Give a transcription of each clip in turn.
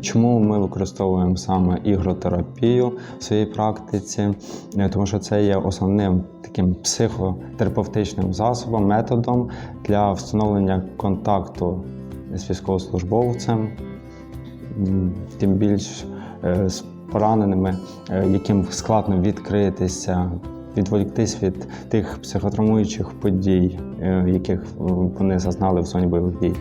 Чому ми використовуємо саме ігротерапію в своїй практиці? Е, Тому що це є основним таким психотерапевтичним засобом, методом для встановлення контакту з військовослужбовцем, тим більш е, з пораненими, е, яким складно відкритися, відволіктись від тих психотравмуючих подій, яких вони зазнали в зоні бойових дій.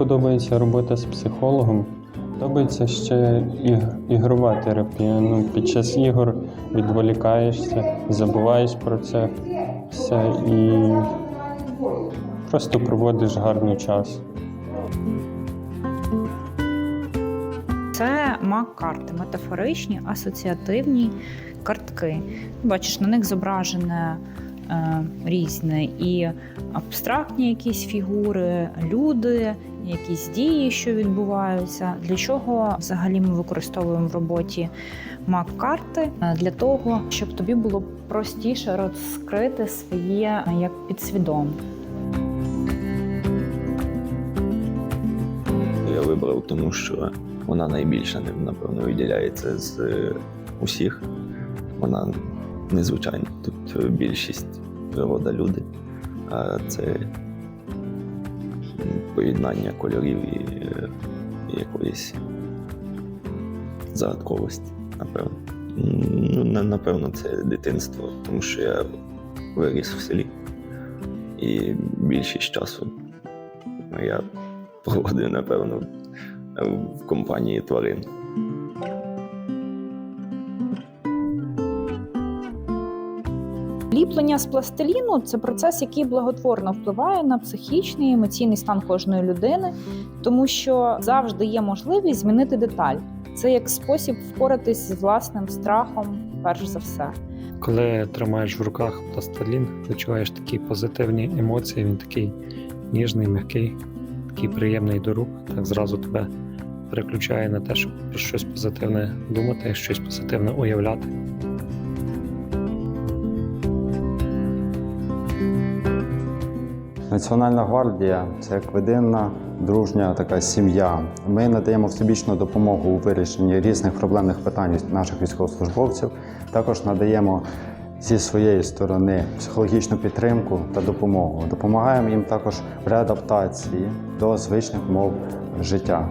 Подобається робота з психологом. Подобається ще іг- ігрова терапія. Ну, під час ігор відволікаєшся, забуваєш про це все і просто проводиш гарний час. Це мак-карти, метафоричні, асоціативні картки. Бачиш, на них зображене різне і абстрактні якісь фігури, люди, якісь дії, що відбуваються. Для чого взагалі ми використовуємо в роботі мак-карти? Е, Для того, щоб тобі було простіше розкрити своє е, як підсвідоме. Я вибрав, тому що вона найбільше напевно виділяється з е, усіх. Вона незвичайна. Тут е, більшість природа люди, а це поєднання кольорів і, е, якоїсь загадковості, напевно. Ну, напевно, це дитинство, тому що я виріс в селі. І більшість часу я проводив, напевно, в компанії тварин. Ліплення з пластиліну це процес, який благотворно впливає на психічний і емоційний стан кожної людини, тому що завжди є можливість змінити деталь. Це як спосіб впоратись з власним страхом, перш за все. Коли тримаєш в руках пластилін, відчуваєш такі позитивні емоції, він такий ніжний, м'який, такий приємний до рук, так зразу тебе переключає на те, щоб про щось позитивне думати, щось позитивне уявляти. Національна гвардія це як видинна, дружня така сім'я. Ми надаємо всебічну допомогу у вирішенні різних проблемних питань наших військовослужбовців. Також надаємо зі своєї сторони психологічну підтримку та допомогу. Допомагаємо їм також в реадаптації до звичних мов життя.